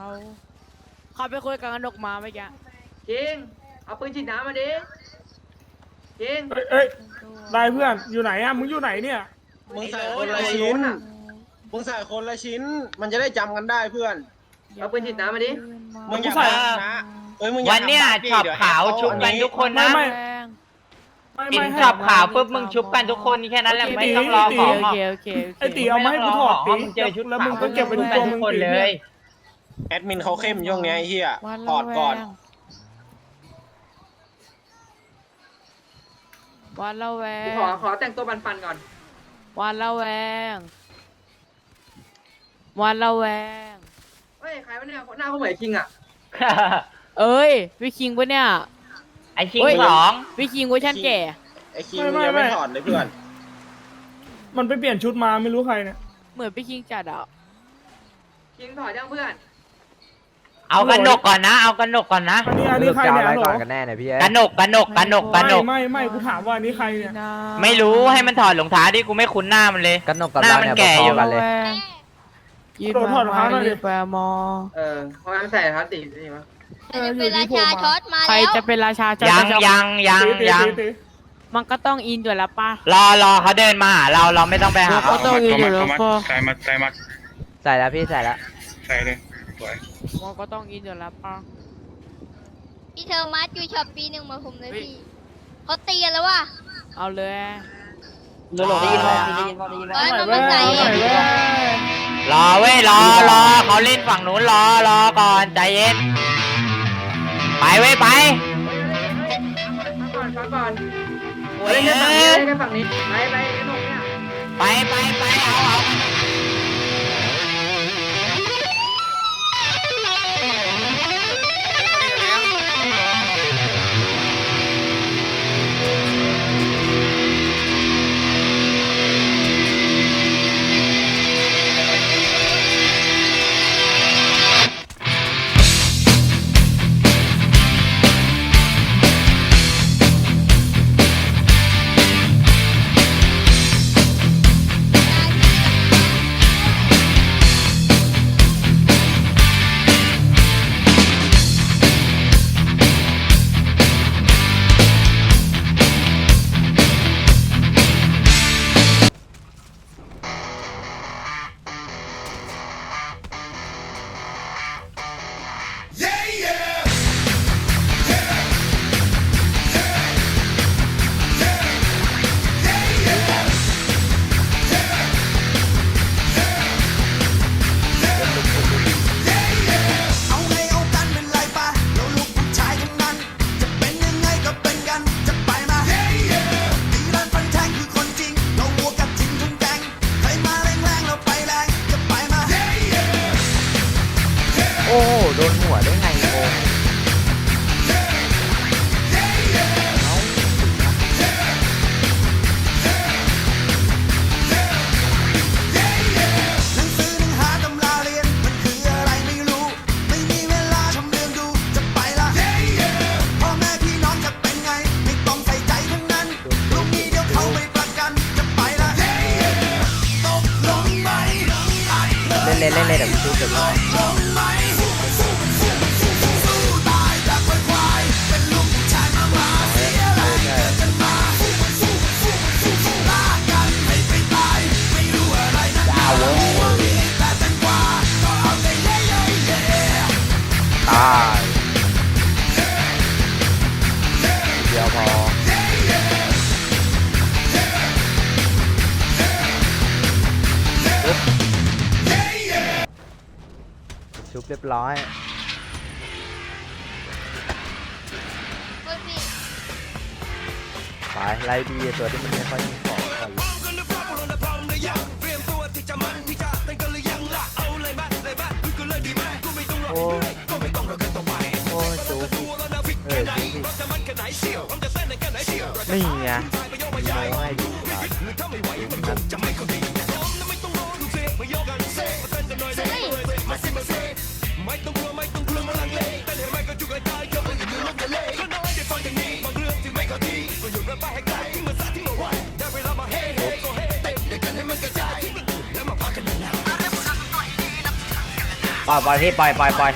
เขาเขาไปคุยกับกนกมาเมื่อกี้คิงเอาปืนฉีดน้ำมาดิคิงเอ้ยเอ้ยได้เพื่อนอยู่ไหนอะมึงอยู่ไหนเนี่ย มึงใส่คนละชิ้น มึงใส่คนละชิ้น มันจะได้จำกันได้เพื่อน เอาปืนฉีดน้ำมาดิ มึงอย่าใส่ทำนะเอ้ยมึงอย่าวันเนี้ยทำบ้าดิช็อปเดี๋ยขาวแอปชุบกันทุกคนไม่นะไม่ แรงไม่กินไม่ให้ช็อปขาวปุ๊บมึงชุบกันทุกคนแค่นั้นแหละโอเคไม่ต้องรอของโอหรอกเคโอเคโอเคไอตีเอามาให้กูถอดตีมึงเจอชุดแล้วขาวมึงก็เก็บไปในตัวมึงทุกคนตีเลเนี่ยย แอดมินเขาเข้มช่วงเนี้ยไอ้เฮียวันถอดก่อนวันละแวกูงขอขอแต่งตัวปันๆก่อน วันละแวงวันละแวง เฮ้ย ใครวะเนี่ยหน้าเขาเหมือนคิงอะ เอ้ยพี่คิงปะเนี่ย ไอชิงเฮ้ย สองพี่คิงเวอร์ชันแก่ไอ้คิงมึงยังไม่ ถอดเลยเพื่อน มันไปเปลี่ยนชุดมาไม่รู้ใครเนี่ย เหมือนพี่คิงจัดอะคิงถอดยังเพื่อน เอากระหนกก่อนนะ เอากระหนกก่อนนะอันนี้อันนี้ใครจะเอาเนี่ยอะไรหรก่ออนกันแน่เนี่ยพี่เอ้กระยหนกกระหนกกระหนกกระหนไม่ก ไม่ไม่กูถามว่าอันนี้ใครเนี่ยไม่รู้ให้มันถอดรองเท้าดิกูไม่คุ้นหน้ามันเลย กันนกกับหน้าเรามันเนี่ยแก่พอยู่ อๆกันเลย ยืนมามายืนไปมอ เออเพราะงั้นใส่รองเท้าสีนี่มั้ยเออจะอยู่เป็นที่ราผมชาช็อมาตมาใครแล้วจะเป็นราชาจะยังจะยังยังตีตียังตีตีมันก็ต้องอินอยู่แล้วป่ะรอรอเขาเดินมาหาเราเราไม่ต้องไปหาก็เขาต้องอินอยู่แล้วป่ะใส่มาใส่มาใส่แล้วพี่ใส่แล้วใส่เลย สวยมันก็ต้องอินอยู่แล้วป่ะพี่เธอมัดอยู่ช็อปปีหนึ่งมาผมเลยพี่เขาตีกันแล้วว่ะเอาเลยได้ยินไหมเอ้ยมันมาใส่เอาหน่อยเว้ยรอเว้ยรอรอเขาเล่นฝั่งนู้นรอรอก่อนใจเย็น ไปเว้ยไปฟังก่อนฟังก่อนโอ้ยเล่นแค่ฝั่งนี้เล่นแค่ฝั่งนี้ไปไปไอ้หนุ่มเนี่ย ไปไปไปเอาเอาเอา ชุบเรียบร้อย เฮ้ยพี่ไปไล่ดีตัวที่มันไม่ค่อยมีของก่อนโอ้ยโอ้ยจูบิเออจูบินี่ไงมีโม้ให้ดูครับ ไปปล่อยปล่อยพี่ปล่อยปล่อยปล่อย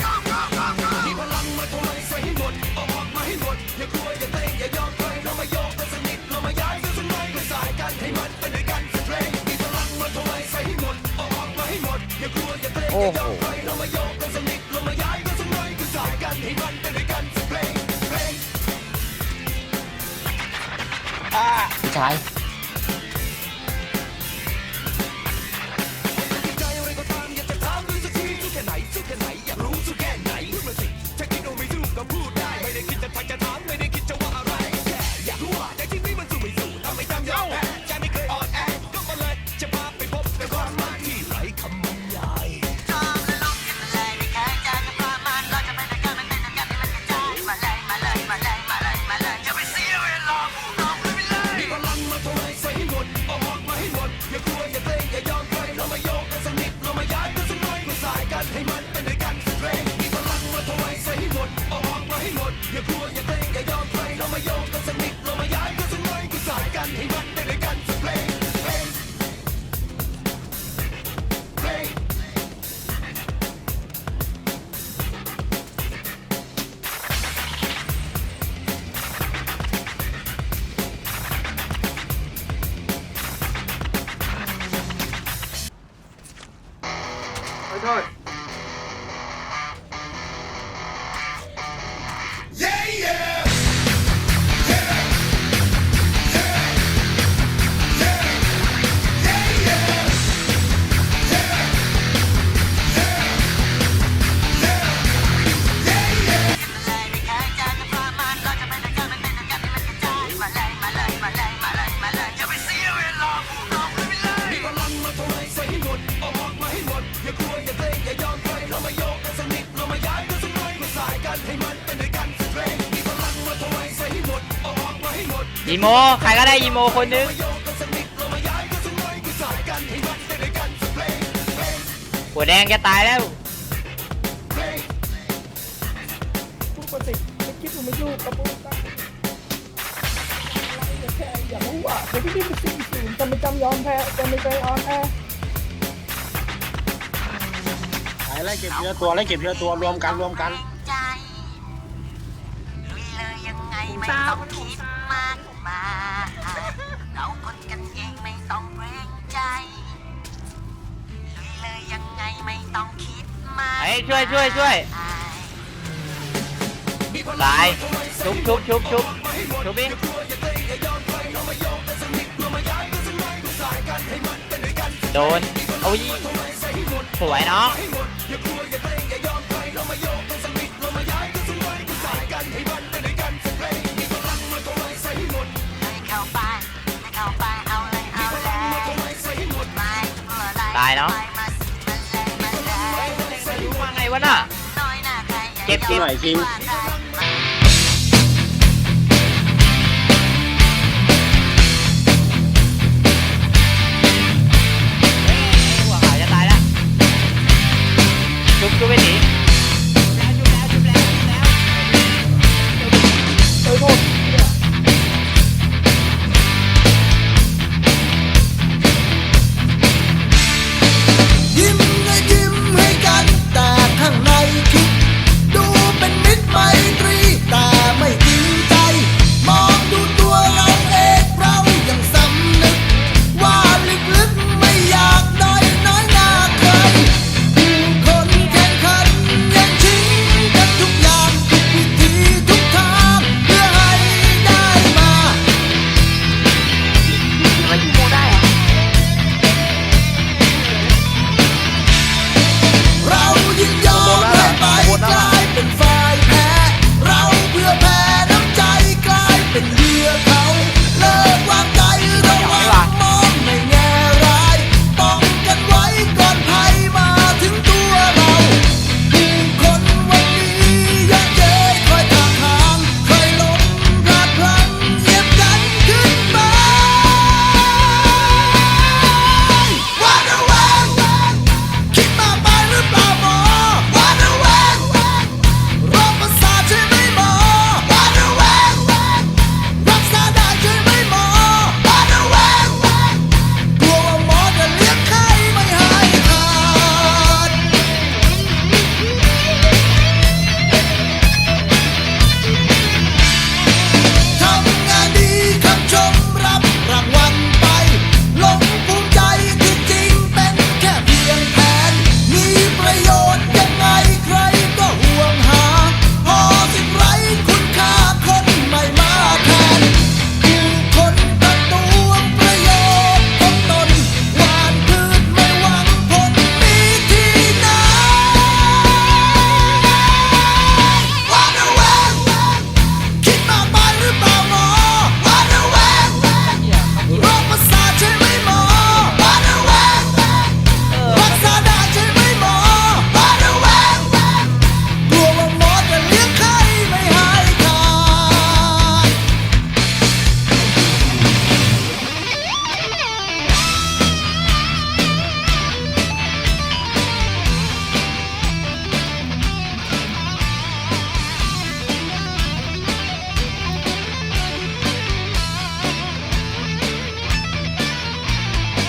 โอ้โหพี่ชาย ข อีโมใครก็ได้อีโมคนนึงหัวแดงจะตายแล้วปกติไม่คิดว่าไม่อยู่กับพวกกันแค่อย่ารู้ว่าเดี๋ยวพี่นี่เป็นสี่ศูนย์จะไม่จำยอมแพ้จะไม่เคยอ่อนแอไปไล่เก็บทีละตัวไล่เก็บทีละตัวรวมกันรวมกัน ช่วยช่วยช่วยตายชุบชุบชุบชุบชุบดิโดนเอายิสวยเนาะ รเก็